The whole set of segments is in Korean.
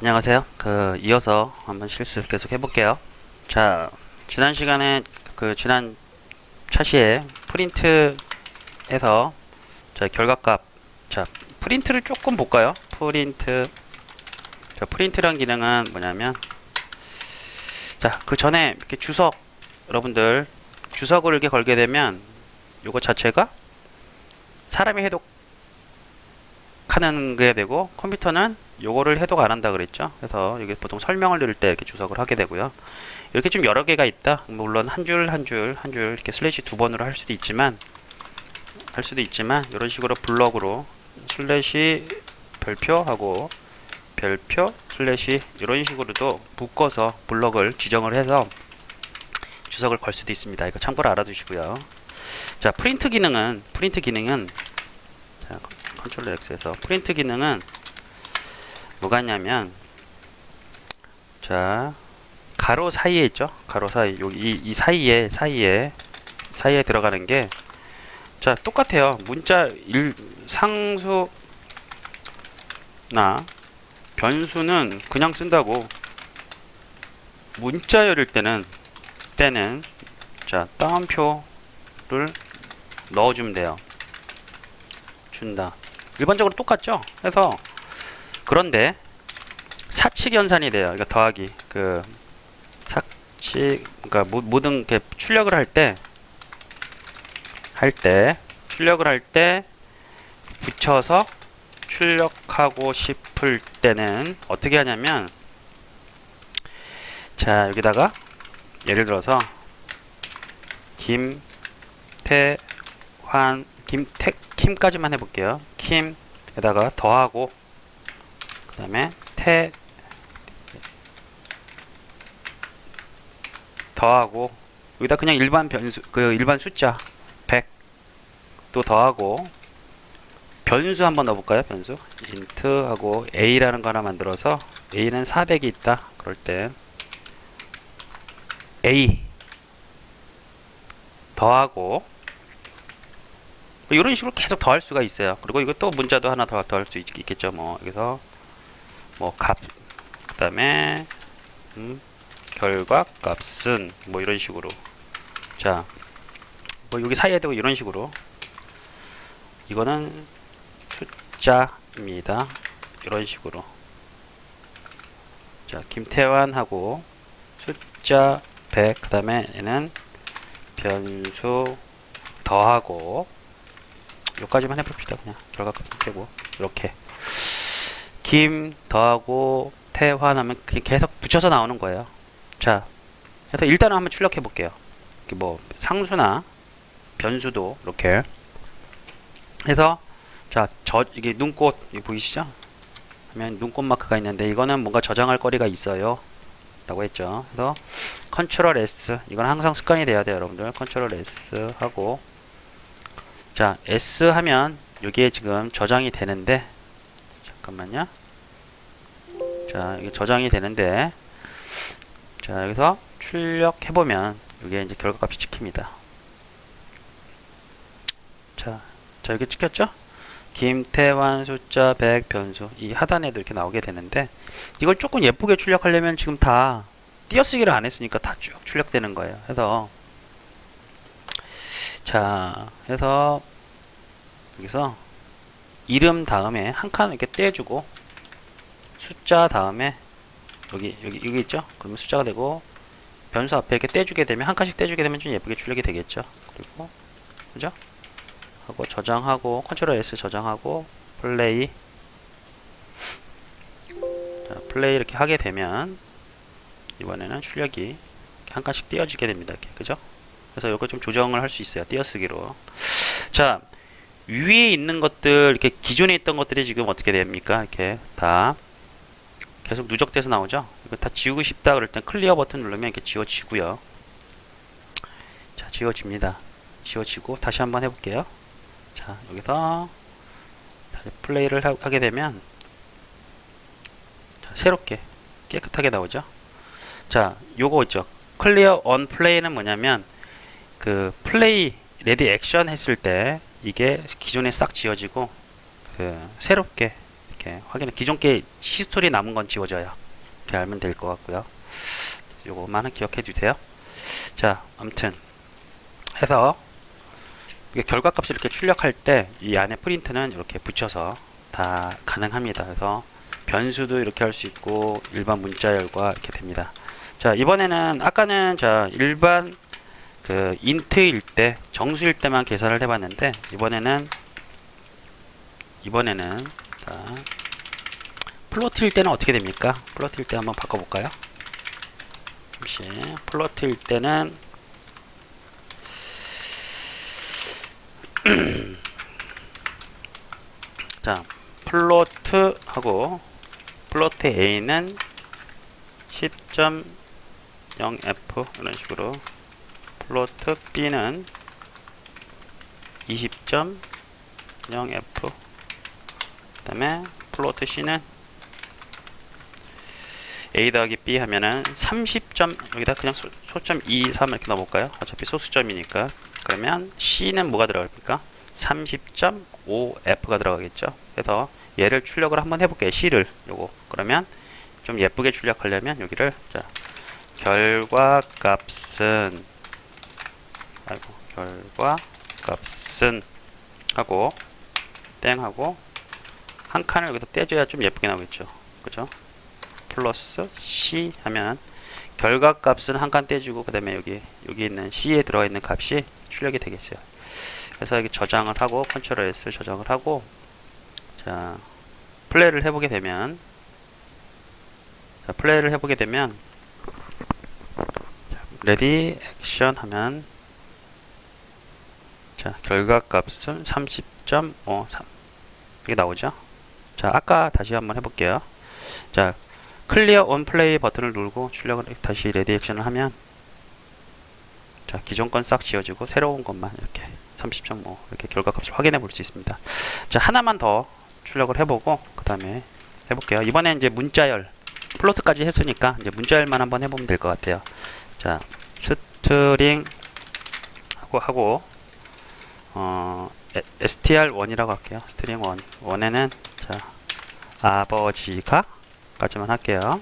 안녕하세요. 그 이어서 한번 실습 계속 해볼게요. 자, 지난 시간에 그 지난 차시에 프린트에서 자 결과값 자 프린트를 조금 볼까요? 프린트 자 프린트란 기능은 뭐냐면 자 그 전에 이렇게 주석 여러분들 주석을 이렇게 걸게 되면 요거 자체가 사람이 해독하는 게 되고 컴퓨터는 요거를 해독 안 한다 그랬죠. 그래서 여기 보통 설명을 들을 때 이렇게 주석을 하게 되고요. 이렇게 좀 여러 개가 있다. 물론 한 줄 한 줄 한 줄 이렇게 슬래시 두 번으로 할 수도 있지만 할 수도 있지만 이런 식으로 블럭으로 슬래시 별표하고 별표 슬래시 이런 식으로도 묶어서 블럭을 지정을 해서 주석을 걸 수도 있습니다. 이거 참고로 알아두시고요. 자 프린트 기능은 프린트 기능은 자 컨트롤 X에서 프린트 기능은 뭐가 있냐면 자 가로 사이에 있죠? 가로 사이. 여기 이, 이 사이에 사이에 사이에 들어가는 게 자 똑같아요. 문자 일 상수나 변수는 그냥 쓴다고. 문자 열일 때는 때는 자 따옴표를 넣어주면 돼요. 준다. 일반적으로 똑같죠? 그래서 그런데 사칙 연산이 돼요. 그러니까 더하기 그 사칙 그러니까 모, 모든 게 출력을 할 때 할 때 출력을 할 때 붙여서 출력하고 싶을 때는 어떻게 하냐면 자 여기다가 예를 들어서 김태환 김태 킴까지만 해볼게요. 킴에다가 더하고 그 다음에 태 더하고 여기다 그냥 일반 변수 그 일반 숫자 100 또 더하고 변수 한번 넣어볼까요? 변수? int 하고 a라는 거 하나 만들어서 a는 400이 있다. 그럴 때 a 더하고 뭐 이런 식으로 계속 더할 수가 있어요. 그리고 이것도 문자도 하나 더 더할 수 있, 있겠죠 뭐. 여기서 뭐 값, 그 다음에 음, 결과 값은 뭐 이런 식으로. 자, 뭐 여기 사이에 두고 이런 식으로. 이거는 숫자입니다. 이런 식으로. 자, 김태환하고 숫자 100, 그 다음에 얘는 변수 더하고 여기까지만 해봅시다. 그냥. 결과값 빼고. 이렇게 김 더하고 태환 하면 그냥 계속 붙여서 나오는 거예요. 자, 그래서 일단은 한번 출력해 볼게요. 뭐 상수나 변수도 이렇게 해서 자, 저 이게 눈꽃 이게 보이시죠? 하면 눈꽃 마크가 있는데 이거는 뭔가 저장할 거리가 있어요. 라고 했죠. 그래서 컨트롤 S 이건 항상 습관이 돼야 돼요, 여러분들. 컨트롤 S 하고 자, S 하면 여기에 지금 저장이 되는데 잠깐만요. 자, 이게 저장이 되는데 자, 여기서 출력해 보면 이게 이제 결과값이 찍힙니다. 자, 자 여기 찍혔죠? 김태환 숫자 100 변수 이 하단에도 이렇게 나오게 되는데 이걸 조금 예쁘게 출력하려면 지금 다 띄어쓰기를 안 했으니까 다 쭉 출력되는 거예요. 그래서 자, 해서 여기서 이름 다음에 한 칸 이렇게 떼주고 숫자 다음에 여기 여기 여기 있죠? 그러면 숫자가 되고 변수 앞에 이렇게 떼주게 되면 한 칸씩 떼주게 되면 좀 예쁘게 출력이 되겠죠. 그리고 그죠? 하고 저장하고 컨트롤 S 저장하고 플레이 자, 플레이 이렇게 하게 되면 이번에는 출력이 한 칸씩 띄어지게 됩니다. 이렇게 그죠? 그래서 이거 좀 조정을 할 수 있어요. 띄어쓰기로. 자 위에 있는 것들 이렇게 기존에 있던 것들이 지금 어떻게 됩니까? 이렇게 다 계속 누적돼서 나오죠. 이거 다 지우고 싶다 그럴 땐 클리어 버튼 누르면 이렇게 지워지고요. 자 지워집니다. 지워지고 다시 한번 해볼게요. 자 여기서 다시 플레이를 하, 하게 되면 자, 새롭게 깨끗하게 나오죠. 자 요거 있죠. 클리어 언 플레이는 뭐냐면 그 플레이 레디 액션 했을 때 이게 기존에 싹 지워지고 그 새롭게 이렇게 확인해 기존 게 히스토리 남은 건 지워져요. 이렇게 알면 될 것 같고요. 요거만은 기억해 주세요. 자, 아무튼 해서 결과값을 이렇게 출력할 때 이 안에 프린트는 이렇게 붙여서 다 가능합니다. 그래서 변수도 이렇게 할 수 있고 일반 문자열과 이렇게 됩니다. 자, 이번에는 아까는 자, 일반 그 인트일 때 정수일 때만 계산을 해 봤는데 이번에는 이번에는 자, 플로트일 때는 어떻게 됩니까? 플로트일 때 한번 바꿔 볼까요? 잠시 플로트일 때는 자 플로트하고 플로트 A는 10.0F 이런 식으로 플로트 B는 20.0F 그 다음에 플로트 C는 A 더하기 B 하면은 30 점 여기다 그냥 소, 소점 2, 3 이렇게 넣어볼까요? 어차피 소수점이니까 그러면 C는 뭐가 들어갑니까? 30.5F가 들어가겠죠. 그래서 얘를 출력을 한번 해볼게요. C를 요거 그러면 좀 예쁘게 출력하려면 여기를 자 결과 값은 결과 값은 하고 땡 하고 한 칸을 여기다 떼줘야 좀 예쁘게 나오겠죠. 그죠? 플러스 C 하면 결과 값은 한 칸 떼주고 그 다음에 여기 여기 있는 C에 들어가 있는 값이 출력이 되겠어요. 그래서 여기 저장을 하고 컨트롤 S 저장을 하고 자 플레이를 해보게 되면 자 플레이를 해보게 되면 레디 액션 하면 자 결과 값은 30.53 이게 나오죠. 자 아까 다시 한번 해볼게요. 자 클리어 온 플레이 버튼을 누르고 출력을 다시 레디 액션을 하면 자 기존 건 싹 지워지고 새로운 것만 이렇게 30.5 이렇게 결과값을 확인해 볼 수 있습니다. 자 하나만 더 출력을 해보고 그 다음에 해볼게요. 이번에 이제 문자열 플로트까지 했으니까 이제 문자열만 한번 해보면 될 것 같아요. 자 스트링 하고 하고 어 str1이라고 할게요. 스트링 1 1에는 자 아버지가 까지만 할게요.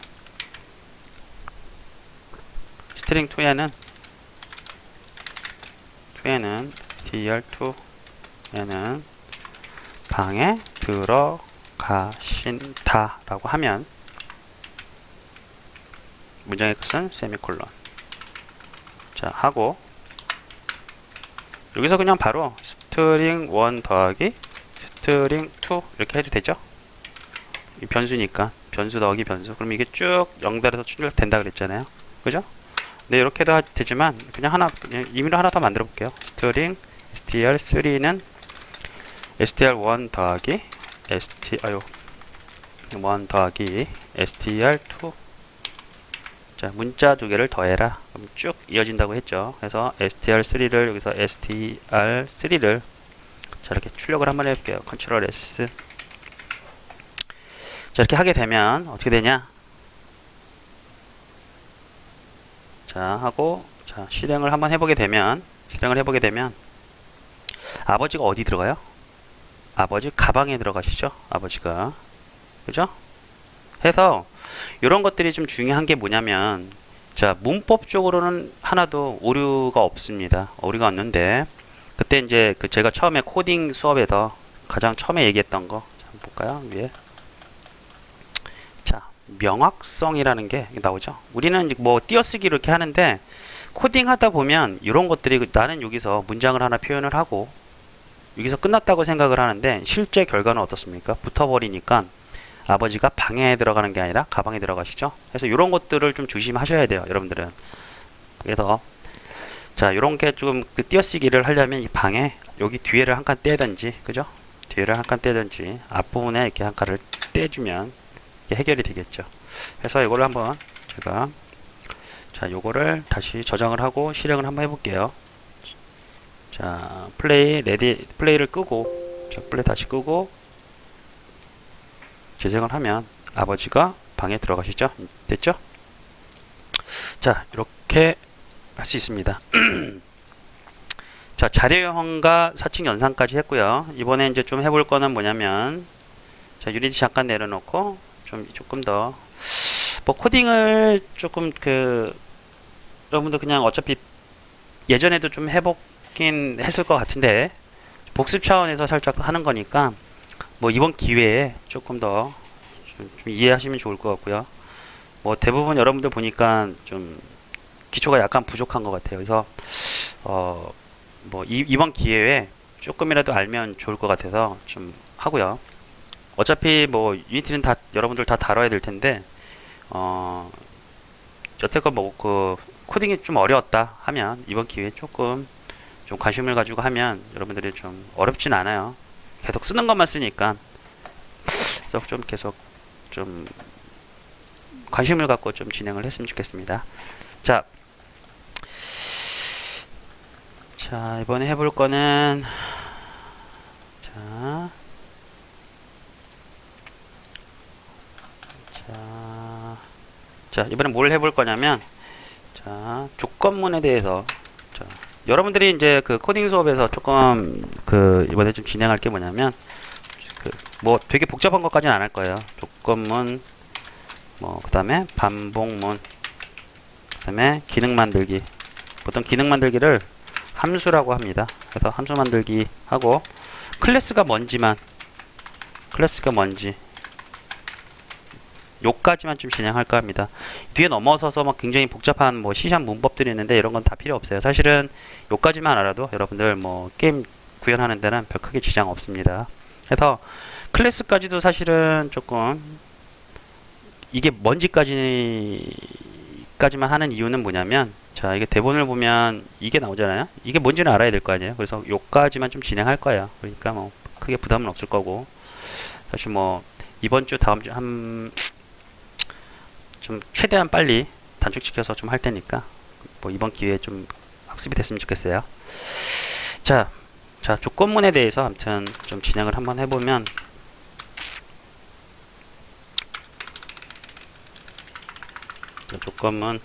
스트링 2에는 2에는 str2에는 방에 들어가신다 라고 하면 문장의 끝은 세미콜론 자 하고 여기서 그냥 바로 스트링 1 더하기 스트링 2 이렇게 해도 되죠? 이 변수니까. 변수 더하기 변수. 그럼 이게 쭉 연달아서 출력된다 그랬잖아요. 그죠? 네 이렇게도 하- 되지만 그냥 하나 그냥 임의로 하나 더 만들어 볼게요. string str3는 str1 더하기 st 아유 1 더하기 str2 자 문자 두 개를 더해라. 그럼 쭉 이어진다고 했죠. 그래서 str3를 여기서 str3를 자 이렇게 출력을 한번 해볼게요. 컨트롤 S. 자 이렇게 하게 되면 어떻게 되냐? 자 하고 자 실행을 한번 해보게 되면 실행을 해보게 되면 아버지가 어디 들어가요? 아버지 가방에 들어가시죠? 아버지가. 그죠? 해서 이런 것들이 좀 중요한 게 뭐냐면 자 문법적으로는 하나도 오류가 없습니다. 오류가 없는데 그때 이제 그 제가 처음에 코딩 수업에서 가장 처음에 얘기했던 거 볼까요? 위에. 자 명확성이라는 게 나오죠. 우리는 뭐 띄어쓰기 이렇게 하는데 코딩 하다 보면 이런 것들이 그 나는 여기서 문장을 하나 표현을 하고 여기서 끝났다고 생각을 하는데 실제 결과는 어떻습니까? 붙어버리니까 아버지가 방에 들어가는 게 아니라 가방에 들어가시죠. 그래서 이런 것들을 좀 조심하셔야 돼요 여러분들은. 그래서 자 이런 게 좀 그 띄어쓰기를 하려면 이 방에 여기 뒤에를 한 칸 떼든지 그죠? 뒤에를 한 칸 떼든지 앞부분에 이렇게 한 칸을 떼주면 해결이 되겠죠. 그래서 이거를 한번 제가 자 요거를 다시 저장을 하고 실행을 한번 해볼게요. 자 플레이 레디 플레이를 끄고 자 플레이 다시 끄고 재생을 하면 아버지가 방에 들어가시죠? 됐죠? 자 이렇게 할 수 있습니다. 자 자료형과 사칙 연산까지 했고요. 이번에 이제 좀 해볼 거는 뭐냐면 자 유니티 잠깐 내려놓고 좀 조금 더 뭐 코딩을 조금 그 여러분들 그냥 어차피 예전에도 좀 해보긴 했을 것 같은데 복습 차원에서 살짝 하는 거니까 뭐 이번 기회에 조금 더 좀, 좀 이해하시면 좋을 것 같고요. 뭐 대부분 여러분들 보니까 좀 기초가 약간 부족한 것 같아요. 그래서 어 뭐 이번 기회에 조금이라도 알면 좋을 것 같아서 좀 하고요. 어차피 뭐 유니티는 다 여러분들 다 다뤄야 될 텐데 어 여태껏 뭐 그 코딩이 좀 어려웠다 하면 이번 기회에 조금 좀 관심을 가지고 하면 여러분들이 좀 어렵진 않아요. 계속 쓰는 것만 쓰니까. 그래서 좀 계속 좀 관심을 갖고 좀 진행을 했으면 좋겠습니다. 자, 자 이번에 해볼 거는 자, 자, 자 이번에 뭘 해볼 거냐면 자 조건문에 대해서 자 여러분들이 이제 그 코딩 수업에서 조금 그 이번에 좀 진행할 게 뭐냐면 그 뭐 되게 복잡한 것까지는 안 할 거예요. 조건문 뭐 그다음에 반복문 그다음에 기능 만들기 보통 기능 만들기를 함수라고 합니다. 그래서 함수 만들기 하고 클래스가 뭔지만 클래스가 뭔지 요까지만 좀 진행할까 합니다. 뒤에 넘어서서 막 굉장히 복잡한 뭐 시샵 문법들이 있는데 이런 건 다 필요 없어요. 사실은 요까지만 알아도 여러분들 뭐 게임 구현하는 데는 별 크게 지장 없습니다. 그래서 클래스까지도 사실은 조금 이게 뭔지까지 까지만 하는 이유는 뭐냐면 자 이게 대본을 보면 이게 나오잖아요. 이게 뭔지는 알아야 될 거 아니에요. 그래서 요까지만 좀 진행할 거예요. 그러니까 뭐 크게 부담은 없을 거고 사실 뭐 이번 주 다음 주 한 좀 최대한 빨리 단축시켜서 좀 할 테니까 뭐 이번 기회에 좀 학습이 됐으면 좋겠어요. 자, 자 조건문에 대해서 아무튼 좀 진행을 한번 해보면 자, 조건문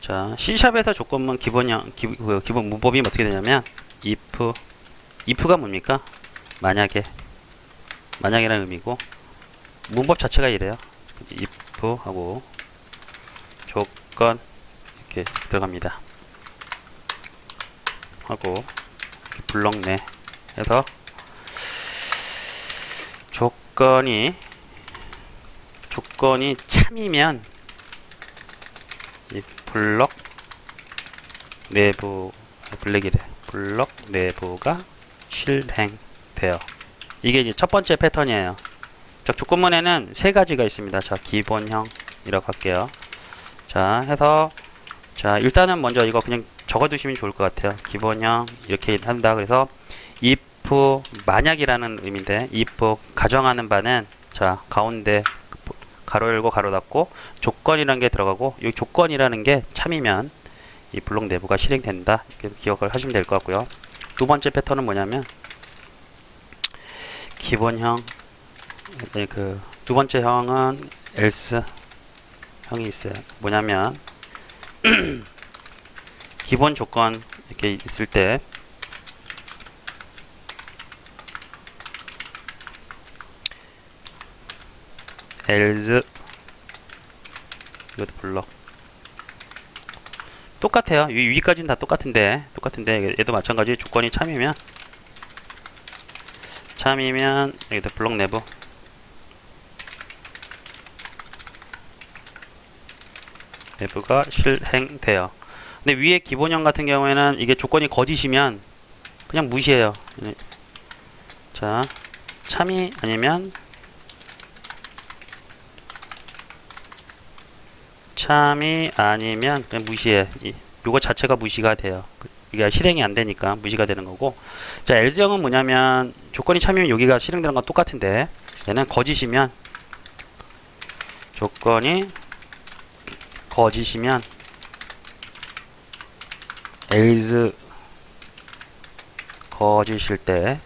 자 C샵에서 조건문 기본형 기, 그 기본 문법이 어떻게 되냐면 if if가 뭡니까? 만약에 만약이라는 의미고 문법 자체가 이래요. If 하고 조건 이렇게 들어갑니다. 하고 이렇게 블럭 내 해서 조건이 조건이 참이면 이 블럭 내부 블랙이래 블럭 내부가 실행돼요. 이게 이제 첫 번째 패턴이에요. 자, 조건문에는 세 가지가 있습니다. 자, 기본형이라고 할게요. 자, 해서 자, 일단은 먼저 이거 그냥 적어 두시면 좋을 것 같아요. 기본형 이렇게 한다. 그래서 if 만약이라는 의미인데 if 가정하는 바는 자, 가운데 가로 열고 가로 닫고 조건이라는 게 들어가고 이 조건이라는 게 참이면 이 블록 내부가 실행된다. 이렇게 기억을 하시면 될 것 같고요. 두 번째 패턴은 뭐냐면 기본형 네, 그 두 번째 형은 else 형이 있어요. 뭐냐면 기본 조건 이렇게 있을 때 else 이것도 블럭 똑같아요. 위, 위까지는 다 똑같은데 똑같은데 얘도 마찬가지 조건이 참이면 참이면 여기다 블록 내부 내부가 실행돼요. 근데 위에 기본형 같은 경우에는 이게 조건이 거짓이면 그냥 무시해요. 자, 참이 아니면 참이 아니면 그냥 무시해. 이, 요거 자체가 무시가 돼요. 그- 이게 실행이 안 되니까 무시가 되는 거고. 자, 엘즈형은 뭐냐면 조건이 참이면 여기가 실행되는 건 똑같은데 얘는 거짓이면 조건이 거짓이면 else 거짓일 때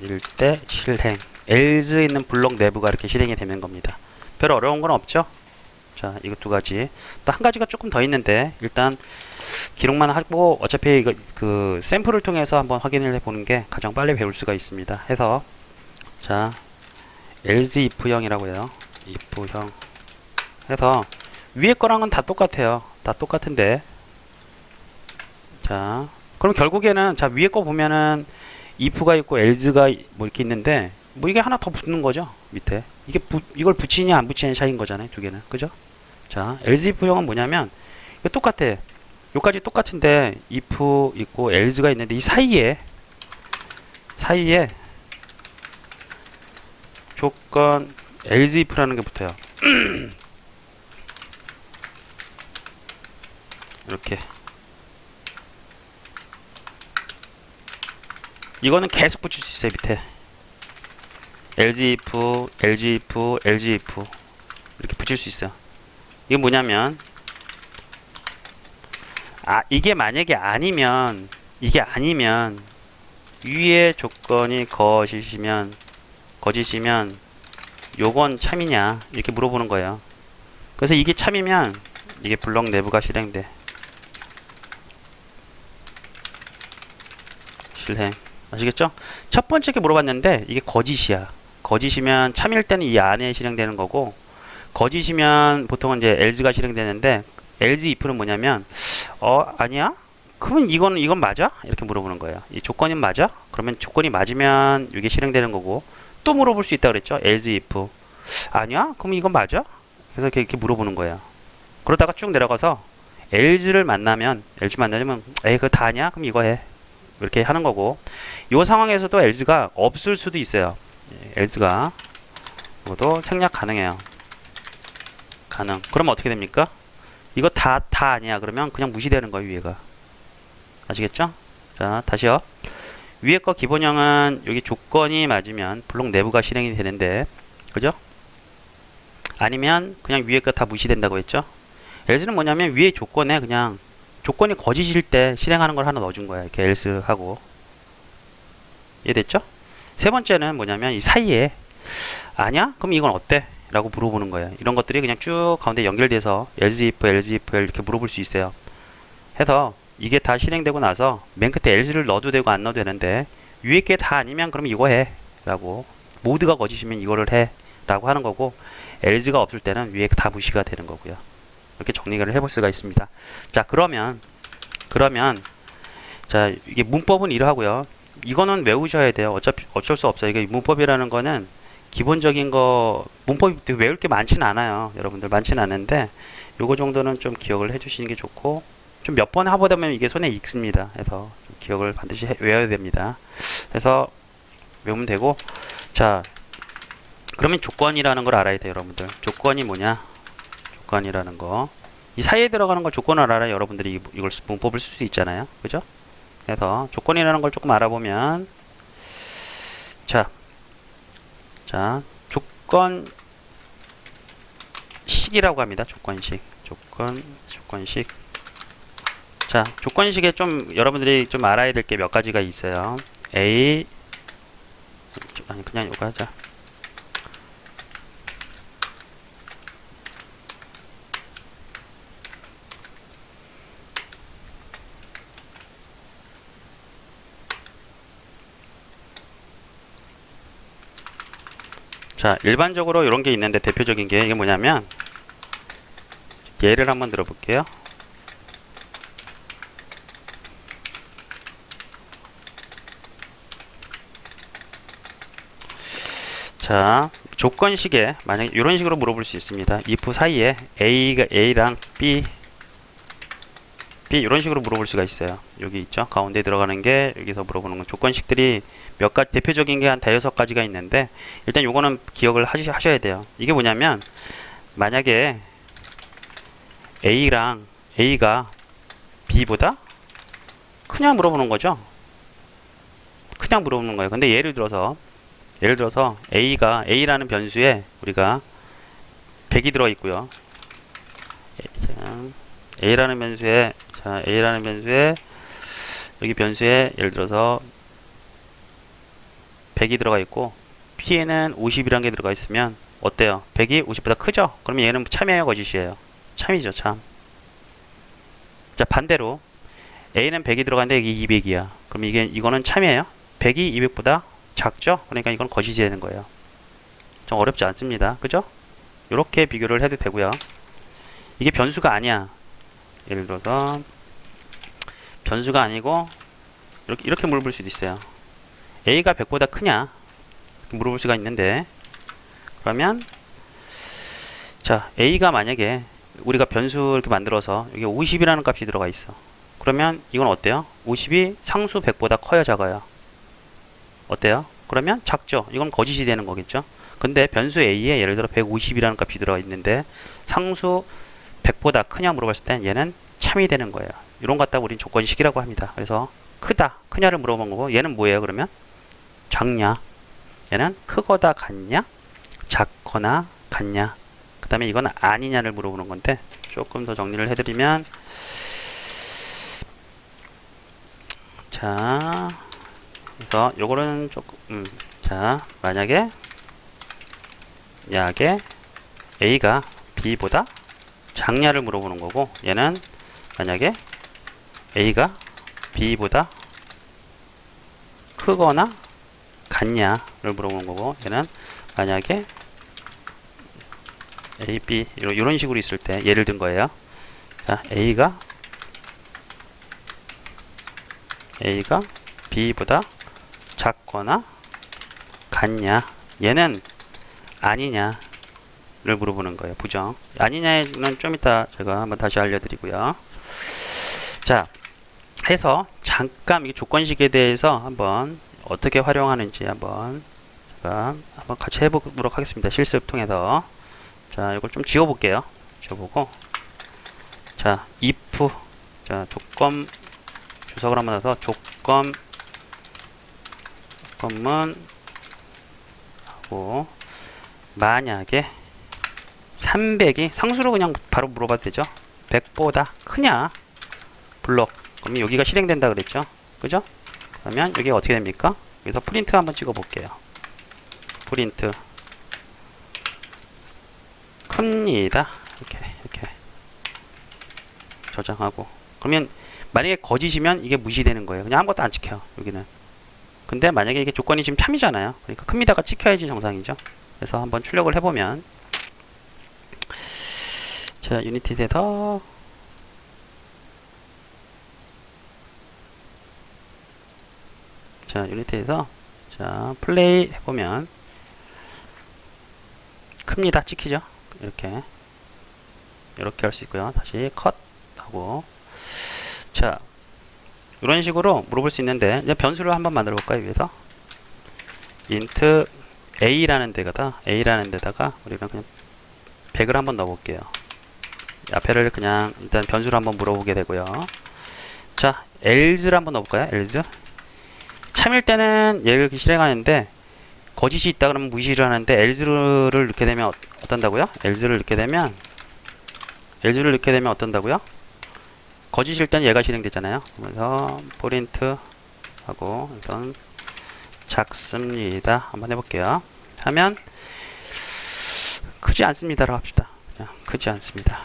일때 실행 else 있는 블록 내부가 이렇게 실행이 되는 겁니다. 별 어려운 건 없죠? 자, 이거 두 가지. 또 한 가지가 조금 더 있는데 일단 기록만 하고 어차피 이거 그 샘플을 통해서 한번 확인을 해 보는 게 가장 빨리 배울 수가 있습니다. 해서 자, else if형이라고 해요. If형. 해서 위에 거랑은 다 똑같아요. 다 똑같은데. 자, 그럼 결국에는 자 위에 거 보면은 if가 있고 else가 뭐 이렇게 있는데 뭐 이게 하나 더 붙는 거죠 밑에. 이게 부, 이걸 붙이냐 안 붙이냐 차이인 거잖아요 두 개는. 그죠? 자 else if형은 뭐냐면 이거 똑같아. 요까지 똑같은데 if 있고 else가 있는데 이 사이에 사이에 조건 else if라는 게 붙어요. 이렇게. 이거는 계속 붙일 수 있어요 밑에. LG if, LG if, LG if 이렇게 붙일 수 있어요. 이게 뭐냐면 아 이게 만약에 아니면 이게 아니면 위의 조건이 거짓이면 거짓이면 요건 참이냐 이렇게 물어보는 거예요 그래서 이게 참이면 이게 블럭 내부가 실행돼 실행 아시겠죠? 첫 번째 게 물어봤는데 이게 거짓이야. 거짓이면 참일 때는 이 안에 실행되는 거고 거짓이면 보통은 이제 else가 실행되는데 else if는 뭐냐면 어 아니야? 그러면 이거는 이건 맞아? 이렇게 물어보는 거예요. 이 조건이 맞아? 그러면 조건이 맞으면 이게 실행되는 거고 또 물어볼 수 있다 그랬죠? else if 아니야? 그럼 이건 맞아? 그래서 이렇게, 물어보는 거예요. 그러다가 쭉 내려가서 else를 만나면 else 만나면 에이 그거 다 아니야? 그럼 이거 해. 이렇게 하는 거고 이 상황에서도 else가 없을 수도 있어요. 예, else가 모두 생략 가능해요. 가능. 그럼 어떻게 됩니까? 이거 다 다 아니야. 그러면 그냥 무시되는 거예요, 위에가. 아시겠죠? 자, 다시요. 위에 거 기본형은 여기 조건이 맞으면 블록 내부가 실행이 되는데 그죠? 아니면 그냥 위에 거 다 무시된다고 했죠? else는 뭐냐면 위에 조건에 그냥 조건이 거짓일 때 실행하는 걸 하나 넣어준 거야. 이렇게 else 하고. 이해됐죠? 세 번째는 뭐냐면 이 사이에 아니야? 그럼 이건 어때? 라고 물어보는 거예요. 이런 것들이 그냥 쭉 가운데 연결돼서 else if, else if 이렇게 물어볼 수 있어요. 해서 이게 다 실행되고 나서 맨 끝에 else를 넣어도 되고 안 넣어도 되는데 위에 게 다 아니면 그럼 이거 해. 라고 모두가 거짓이면 이거를 해. 라고 하는 거고 else가 없을 때는 위에 다 무시가 되는 거고요. 이렇게 정리를 해볼 수가 있습니다. 자 그러면 그러면 자 이게 문법은 이러하고요. 이거는 외우셔야 돼요. 어차피 어쩔 수 없어요. 이게 문법이라는 거는 기본적인 거 문법이 외울 게 많지는 않아요. 여러분들 많지는 않은데 요거 정도는 좀 기억을 해주시는 게 좋고 좀 몇 번 하보다 보면 이게 손에 익습니다. 그래서 좀 기억을 반드시 해, 외워야 됩니다. 그래서 외우면 되고 자 그러면 조건이라는 걸 알아야 돼요, 여러분들. 조건이 뭐냐? 조건이라는 거. 이 사이에 들어가는 걸 조건을 알아야 여러분들이 이- 이걸 쓰- 문법을 쓸 수 있잖아요. 그죠? 그래서 조건이라는 걸 조금 알아보면 자, 자 조건 식이라고 합니다. 조건식. 조건 조건식. 자, 조건식에 좀 여러분들이 좀 알아야 될 게 몇 가지가 있어요. A 아니 그냥 이거 하자. 자, 일반적으로 이런 게 있는데 대표적인 게 이게 뭐냐면 예를 한번 들어볼게요. 자, 조건식에 만약 이런 식으로 물어볼 수 있습니다. if 사이에 a가 a랑 b b 이런 식으로 물어볼 수가 있어요. 여기 있죠. 가운데 들어가는 게 여기서 물어보는 건 조건식들이 몇 가지 대표적인 게 한 대여섯 가지가 있는데 일단 요거는 기억을 하시, 하셔야 돼요. 이게 뭐냐면 만약에 A랑 A가 B보다 그냥 물어보는 거죠. 그냥 물어보는 거예요. 근데 예를 들어서 예를 들어서 A가 A라는 변수에 우리가 100이 들어 있고요. 자, A라는 변수에 자, A라는 변수에 여기 변수에 예를 들어서 100이 들어가 있고 P에는 50이라는 게 들어가 있으면 어때요? 100이 50보다 크죠? 그러면 얘는 참이에요, 거짓이에요? 참이죠, 참. 자, 반대로 A는 100이 들어가는데 이게 200이야. 그럼 이게 이거는 참이에요? 100이 200보다 작죠? 그러니까 이건 거짓이 되는 거예요. 좀 어렵지 않습니다. 그죠? 이렇게 비교를 해도 되고요. 이게 변수가 아니야. 예를 들어서 변수가 아니고 이렇게 이렇게 물어볼 수도 있어요. A가 100보다 크냐? 물어볼 수가 있는데 그러면 자 A가 만약에 우리가 변수 이렇게 만들어서 여기 50이라는 값이 들어가 있어. 그러면 이건 어때요? 50이 상수 100보다 커요, 작아요? 어때요? 그러면 작죠. 이건 거짓이 되는 거겠죠. 근데 변수 a에 예를 들어 150이라는 값이 들어 있는데 상수 100보다 크냐 물어봤을 땐 얘는 참이 되는 거예요. 이런 것 갖다 우린 조건식이라고 합니다. 그래서 크다, 크냐를 물어본 거고 얘는 뭐예요? 그러면 작냐? 얘는 크거나 같냐? 작거나 같냐? 그 다음에 이건 아니냐를 물어보는 건데 조금 더 정리를 해드리면 자 그래서 요거는 조금 음, 자 만약에 약에 A가 B보다 작냐를 물어보는 거고 얘는 만약에 A가 B보다 크거나 같냐를 물어보는 거고 얘는 만약에 A, B 이런, 식으로 있을 때 예를 든 거예요. 자, A가 A가 B보다 작거나 같냐 얘는 아니냐를 물어보는 거예요. 부정. 아니냐는 좀 이따 제가 한번 다시 알려드리고요. 자, 해서 잠깐 이 조건식에 대해서 한번 어떻게 활용하는지 한번 제가 한번 같이 해보도록 하겠습니다. 실습 통해서. 자, 이걸 좀 지워볼게요. 지워보고. 자, if. 자, 조건 주석을 한번 넣어서 조건 조건문 하고 만약에 300이 상수로 그냥 바로 물어봐도 되죠. 100보다 크냐? 블록. 그럼 여기가 실행된다 그랬죠. 그죠? 그러면 여기 어떻게 됩니까? 여기서 프린트 한번 찍어 볼게요. 프린트 큽니다. 이렇게 이렇게 저장하고 그러면 만약에 거짓이면 이게 무시되는 거예요. 그냥 아무것도 안 찍혀요. 여기는. 근데 만약에 이게 조건이 지금 참이잖아요. 그러니까 큽니다가 찍혀야지 정상이죠. 그래서 한번 출력을 해보면 자 유니티에서 자 유니티에서 자 플레이 해보면 큽니다 찍히죠 이렇게 이렇게 할 수 있고요 다시 컷 하고 자 이런 식으로 물어볼 수 있는데 이제 변수를 한번 만들어 볼까요 위에서? int a라는 데가다 a라는 데다가 우리가 그냥 100을 한번 넣어 볼게요. 앞에를 그냥 일단 변수를 한번 물어보게 되고요. 자 else를 한번 넣어 볼까요 else? 참일 때는 얘를 실행하는데 거짓이 있다 그러면 무시를 하는데 else를 넣게 되면 어- 어떤다고요? else를 넣게 되면 else를 넣게 되면 어떤다고요 거짓일 때는 얘가 실행되잖아요. 그래서 포린트 하고 일단 작습니다. 한번 해볼게요. 하면 크지 않습니다라고 합시다. 그냥 크지 않습니다.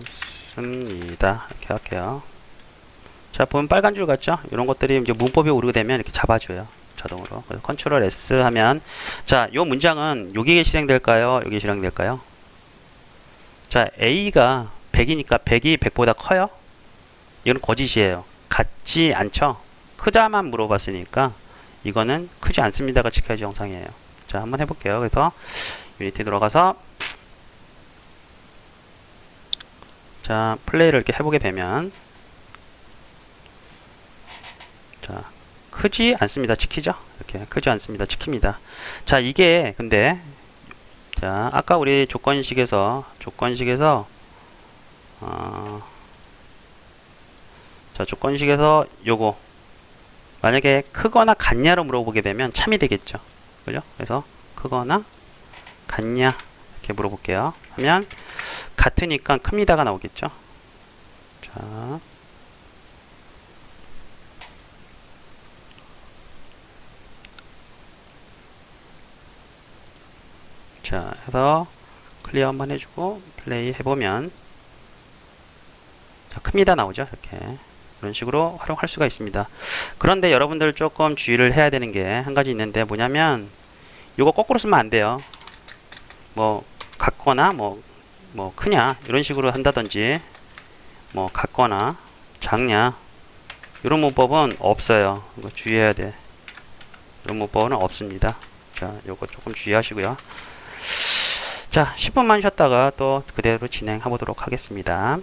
않습니다. 이렇게 할게요. 자 보면 빨간 줄 같죠? 이런 것들이 이제 문법이 오르게 되면 이렇게 잡아줘요. 자동으로. 그래서 컨트롤 S 하면 자, 요 문장은 여기에 실행될까요? 여기에 실행될까요? 자, A가 100이니까 100이 100보다 커요? 이건 거짓이에요. 같지 않죠? 크다만 물어봤으니까 이거는 크지 않습니다가 지켜야지 정상이에요. 자, 한번 해볼게요. 그래서 유니티 들어가서 자, 플레이를 이렇게 해보게 되면 자, 크지 않습니다. 지키죠? 이렇게 크지 않습니다. 지킵니다. 자, 이게 근데 자, 아까 우리 조건식에서 조건식에서 어, 자, 조건식에서 요거 만약에 크거나 같냐로 물어보게 되면 참이 되겠죠. 그죠? 그래서 크거나 같냐 이렇게 물어볼게요. 하면 같으니까 큽니다가 나오겠죠. 자, 자, 해서 클리어 한번 해주고 플레이 해보면 자, 큽니다 나오죠. 이렇게 이런 식으로 활용할 수가 있습니다. 그런데 여러분들 조금 주의를 해야 되는 게 한 가지 있는데 뭐냐면 이거 거꾸로 쓰면 안 돼요. 뭐 같거나 뭐 뭐 크냐 이런 식으로 한다든지 뭐 같거나 작냐 이런 문법은 없어요. 이거 주의해야 돼. 이런 문법은 없습니다. 자, 요거 조금 주의하시고요. 자, 10분만 쉬었다가 또 그대로 진행해 보도록 하겠습니다.